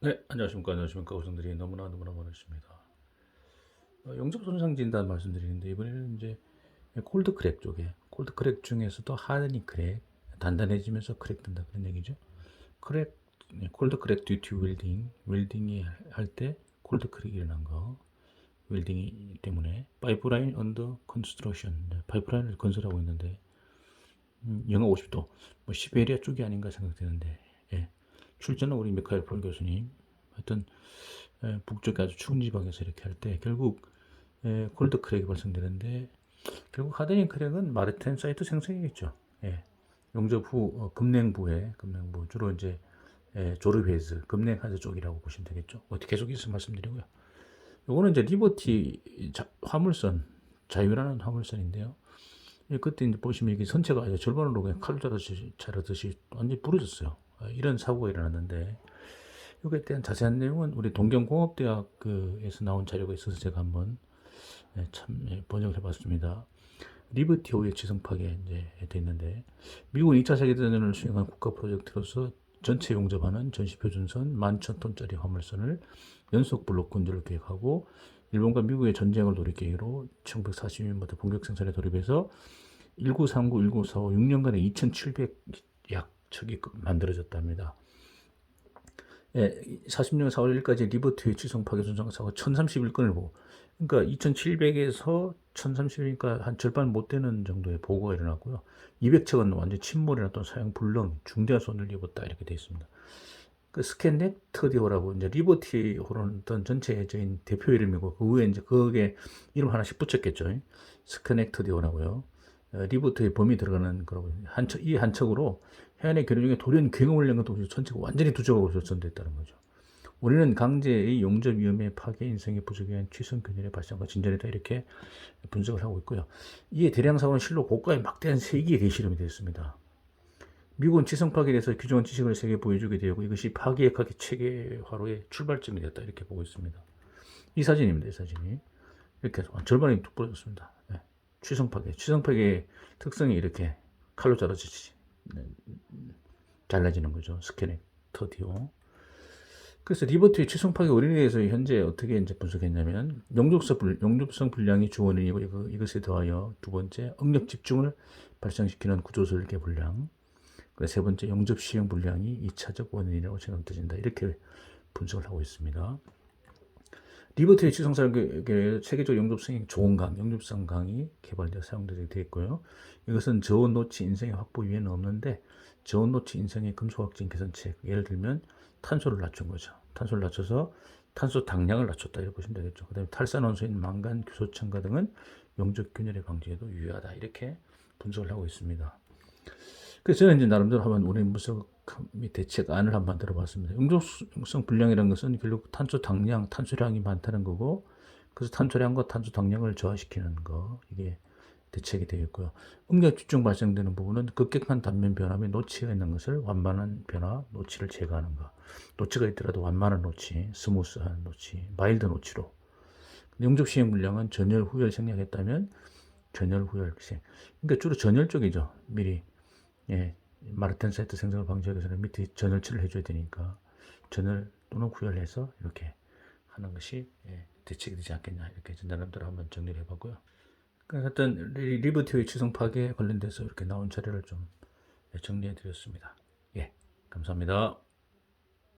네, 안녕하십니까. 안녕하십니까. 고성들이 너무나 너무나 많으십니다. 어, 영접 손상 진단 말씀드리는데 이번에는 이제 콜드 크랙 쪽에 콜드 크랙 중에서도 하드닝 크랙 단단해지면서 크랙 된다 그런 얘기죠. 크랙 네, 콜드 크랙 듀티 웰딩 웰딩이 할 때 콜드 크랙이 일어난 거 웰딩이 때문에 파이프라인 언더 컨스트럭션 파이프라인을 건설하고 있는데 음, 영하 50도 뭐 시베리아 쪽이 아닌가 생각되는데 예. 출전은 우리 미카엘 폴 교수님 하여튼 에, 북쪽에 아주 추운 지방에서 이렇게 할 때 결국 에, 콜드 크랙이 발생되는데 결국 하드닝 크랙은 마르텐 사이트 생성이겠죠. 예. 용접 후 어, 금냉부에 금냉부 주로 이제 에, 조르베즈 금냉하드 쪽이라고 보시면 되겠죠. 어떻게 계속 있어 말씀드리고요. 요거는 이제 리버티 자- 화물선 자유라는 화물선인데요. 예, 그때 이제 보시면 이게 선체가 절반으로 그냥 칼 자르듯이 자르듯이 완전히 부러졌어요. 아, 이런 사고가 일어났는데 이거에 대한 자세한 내용은 우리 동경공업대학 그에서 나온 자료가 있어서 제가 한번 예, 참 예, 번역을 해봤습니다. 리버티 호의 지성 파괴 이제 돼 있는데 미국은 2차 세계대전을 수행한 국가 프로젝트로서 전체 용접하는 전시표준선 11,000톤짜리 화물선을 연속 블록 건조를 계획하고 일본과 미국의 전쟁을 계획으로 1942년부터 본격 생산에 돌입해서 1939, 1945, 6년간에 2,700약 척이 만들어졌답니다. 예, 40년 4월 1일까지 리버트의 취성 파괴 손상 사고 1031건을 보고 그러니까 2,700에서 1,030이니까 한 절반 못 되는 정도의 보고가 일어났고요. 200척은 완전 침몰이나 또는 사용 불능, 중대한 손을 입었다 이렇게 되어 있습니다. 그 스캔넥 터디오라고 이제 리버티호는 어떤 전체적인 대표 이름이고 그 위에 이제 거기에 이름 하나씩 붙였겠죠. 스캐넥터디오라고요. 어, 리버트의 범위 들어가는 거라고 한척 이 한 척으로 해안의 교류 중에 돌연 굉음을 낸 것도 전체가 완전히 두적하고 조선됐다는 거죠. 우리는 강제의 용접 위험에 파괴 인성의 부족에 의한 취성 균열의 발생과 진전이다 이렇게 분석을 하고 있고요. 이에 대량 사고는 실로 고가의 막대한 세기의 대실험이 되었습니다. 미국은 지성 파괴에 대해서 규정한 지식을 세계에 보여주게 되었고 이것이 파괴 핵학의 체계화로의 출발점이 됐다 이렇게 보고 있습니다. 이 사진입니다. 이 사진이 이렇게 해서 절반이 뚝 부러졌습니다. 네. 취성 파괴, 취성 파괴의 특성이 이렇게 칼로 자르듯이 네, 잘라지는 거죠. 스캐넥 터디오. 그래서 리버트의 취성 파괴 원인에 대해서 현재 어떻게 이제 분석했냐면 용접성, 불, 용접성 불량이 주 원인이고 이거, 이것에 더하여 두 번째 응력 집중을 발생시키는 구조 설계 불량, 세 번째 용접 시행 불량이 2차적 원인이라고 생각되진다. 이렇게 분석을 하고 있습니다. 리버트의 취성설계 세계적 용접성이 좋은 강, 용접성 강이 개발되어 사용되게 되어 있고요. 이것은 저온 노치 인성의 확보 위에는 없는데 저온 노치 인성의 금속 확진 개선책 예를 들면 탄소를 낮춘 거죠. 탄소를 낮춰서 탄소 당량을 낮췄다 이렇게 보시면 되겠죠. 그 다음에 탈산원소인 망간, 규소 첨가 등은 용접 균열의 방지에도 유효하다 이렇게 분석을 하고 있습니다. 그래서 저는 이제 나름대로 한번 우리 및 대책안을 한번 만들어 봤습니다. 용접성 불량이라는 것은 결국 탄소 당량, 탄소량이 많다는 거고, 그래서 탄소량과 탄소 당량을 저하시키는 거, 이게 대책이 되겠고요. 응력 집중 발생되는 부분은 급격한 단면 변화 및 노치가 있는 것을 완만한 변화, 노치를 제거하는 거. 노치가 있더라도 완만한 노치, 스무스한 노치, 마일드 노치로. 용접 시행 물량은 전열 후열 생략했다면 전열 후열 시행. 그러니까 주로 전열 쪽이죠. 미리 예, 마르텐 사이트 생성을 방지하기 위해서는 밑에 전열치를 해줘야 되니까 전열 또는 구열해서 이렇게 하는 것이 예, 대책이 되지 않겠냐 이렇게 나름대로 한번 정리를 해봤고요. 리- 리버티의 취성 파괴에 관련돼서 이렇게 나온 자료를 좀 예, 정리해 드렸습니다. 예, 감사합니다.